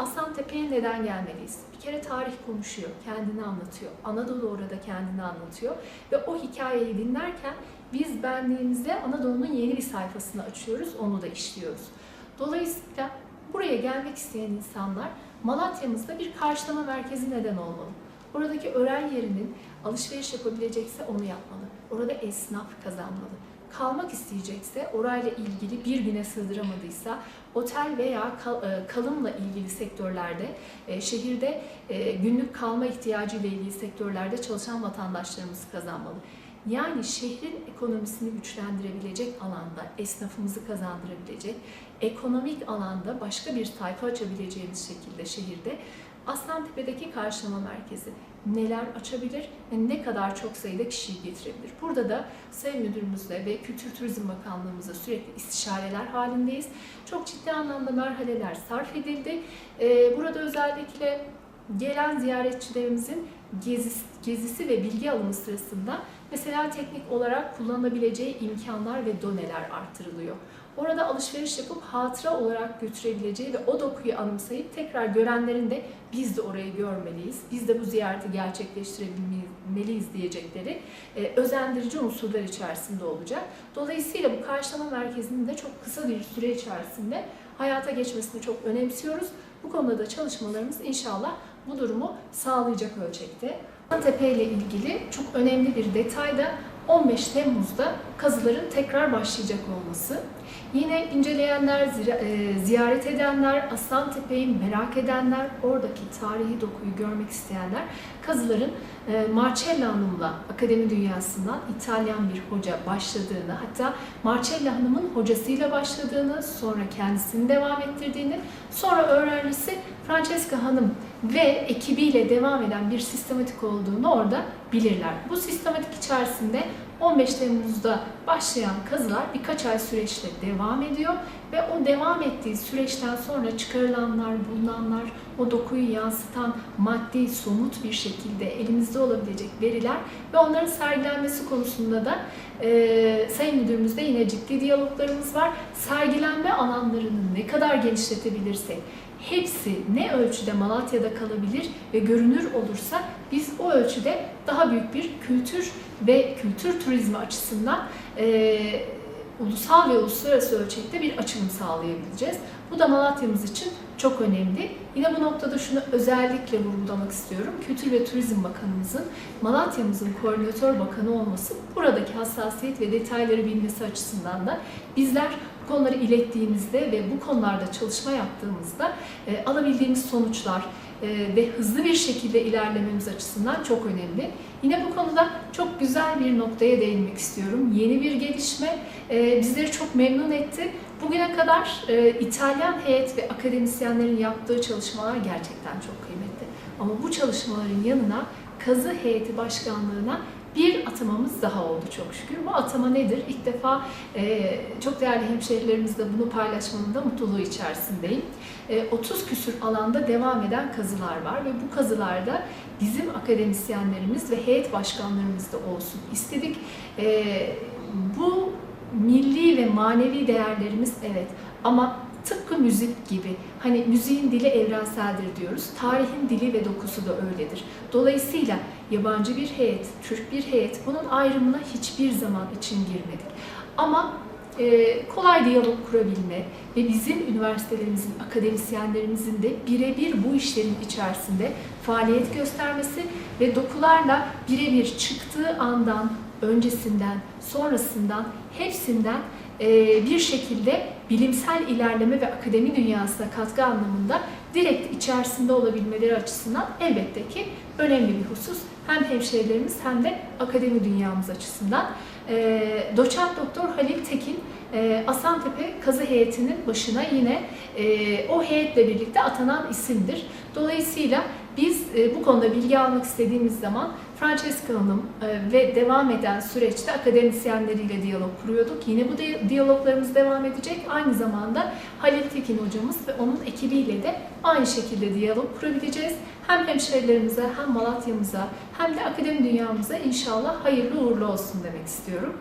Aslantepe'ye neden gelmeliyiz? Bir kere tarih konuşuyor, kendini anlatıyor. Anadolu orada kendini anlatıyor. Ve o hikayeyi dinlerken biz benliğimizde Anadolu'nun yeni bir sayfasını açıyoruz, onu da işliyoruz. Dolayısıyla buraya gelmek isteyen insanlar Malatya'mızda bir karşılama merkezi neden olmalı. Oradaki öğren yerinin alışveriş yapabilecekse onu yapmalı. Orada esnaf kazanmalı. Kalmak isteyecekse orayla ilgili bir güne sığdıramadıysa otel veya kal- e, kalımla ilgili sektörlerde, e, şehirde e, günlük kalma ihtiyacı ile ilgili sektörlerde çalışan vatandaşlarımız kazanmalı. Yani şehrin ekonomisini güçlendirebilecek alanda, esnafımızı kazandırabilecek, ekonomik alanda başka bir sayfa açabileceğimiz şekilde şehirde Aslantepe'deki karşılama merkezi neler açabilir ve ne kadar çok sayıda kişiyi getirebilir. Burada da Sayın Müdürümüzle ve Kültür Turizm Bakanlığımızla sürekli istişareler halindeyiz. Çok ciddi anlamda merhaleler sarf edildi. Ee, Burada özellikle gelen ziyaretçilerimizin gezisi, gezisi ve bilgi alımı sırasında mesela teknik olarak kullanılabileceği imkanlar ve doneler artırılıyor. Orada alışveriş yapıp hatıra olarak götürebileceği ve o dokuyu anımsayıp tekrar görenlerin de biz de orayı görmeliyiz, biz de bu ziyareti gerçekleştirebilmeliyiz diyecekleri e, özendirici unsurlar içerisinde olacak. Dolayısıyla bu karşılama merkezinin de çok kısa bir süre içerisinde hayata geçmesini çok önemsiyoruz. Bu konuda da çalışmalarımız inşallah bu durumu sağlayacak ölçekte. Tepe ile ilgili çok önemli bir detay da 15 Temmuz'da kazıların tekrar başlayacak olması. Yine inceleyenler, e, ziyaret edenler, Aslantepe'yi merak edenler, oradaki tarihi dokuyu görmek isteyenler kazıların e, Marcella Hanım'la akademi dünyasından İtalyan bir hoca başladığını, hatta Marcella Hanım'ın hocasıyla başladığını, sonra kendisini devam ettirdiğini, sonra öğrencisi Francesca Hanım ve ekibiyle devam eden bir sistematik olduğunu orada bilirler. Bu sistematik içerisinde 15 Temmuz'da başlayan kazılar birkaç ay süreçte devam ediyor ve o devam ettiği süreçten sonra çıkarılanlar, bulunanlar, o dokuyu yansıtan maddi, somut bir şekilde elimizde olabilecek veriler ve onların sergilenmesi konusunda da e, Sayın Müdürümüzle yine ciddi diyaloglarımız var. Sergilenme alanlarını ne kadar genişletebilirsek, hepsi ne ölçüde Malatya'da kalabilir ve görünür olursa biz o ölçüde daha büyük bir kültür ve kültür turizmi açısından e, ulusal ve uluslararası ölçekte bir açılım sağlayabileceğiz. Bu da Malatya'mız için çok önemli. Yine bu noktada şunu özellikle vurgulamak istiyorum. Kültür ve Turizm Bakanımızın Malatya'mızın koordinatör bakanı olması buradaki hassasiyet ve detayları bilmesi açısından da bizler konuları ilettiğimizde ve bu konularda çalışma yaptığımızda e, alabildiğimiz sonuçlar e, ve hızlı bir şekilde ilerlememiz açısından çok önemli. Yine bu konuda çok güzel bir noktaya değinmek istiyorum. Yeni bir gelişme e, bizleri çok memnun etti. Bugüne kadar e, İtalyan heyet ve akademisyenlerin yaptığı çalışmalar gerçekten çok kıymetli. Ama bu çalışmaların yanına kazı heyeti başkanlığına bir atamamız daha oldu çok şükür. Bu atama nedir? İlk defa e, çok değerli hemşehrilerimizle bunu paylaşmanın da mutluluğu içerisindeyim. E, 30 küsür alanda devam eden kazılar var ve bu kazılarda bizim akademisyenlerimiz ve heyet başkanlarımız da olsun istedik. E, bu milli ve manevi değerlerimiz evet ama tıpkı müzik gibi hani müziğin dili evrenseldir diyoruz. Tarihin dili ve dokusu da öyledir. Dolayısıyla yabancı bir heyet, Türk bir heyet bunun ayrımına hiçbir zaman için girmedik. Ama e, kolay diyalog kurabilme ve bizim üniversitelerimizin, akademisyenlerimizin de birebir bu işlerin içerisinde faaliyet göstermesi ve dokularla birebir çıktığı andan, öncesinden, sonrasından, hepsinden e, bir şekilde bilimsel ilerleme ve akademi dünyasına katkı anlamında direkt içerisinde olabilmeleri açısından elbette ki önemli bir husus. Hem hemşehrilerimiz hem de akademi dünyamız açısından. E, doçent doktor Halil Tekin e, Asantepe Kazı Heyeti'nin başına yine o heyetle birlikte atanan isimdir. Dolayısıyla biz e, bu konuda bilgi almak istediğimiz zaman Francesca Hanım e, ve devam eden süreçte akademisyenleriyle diyalog kuruyorduk. Yine bu di- diyaloglarımız devam edecek. Aynı zamanda Halil Tekin hocamız ve onun ekibiyle de aynı şekilde diyalog kurabileceğiz. Hem hemşehrilerimize hem Malatya'mıza hem de akademi dünyamıza inşallah hayırlı uğurlu olsun demek istiyorum.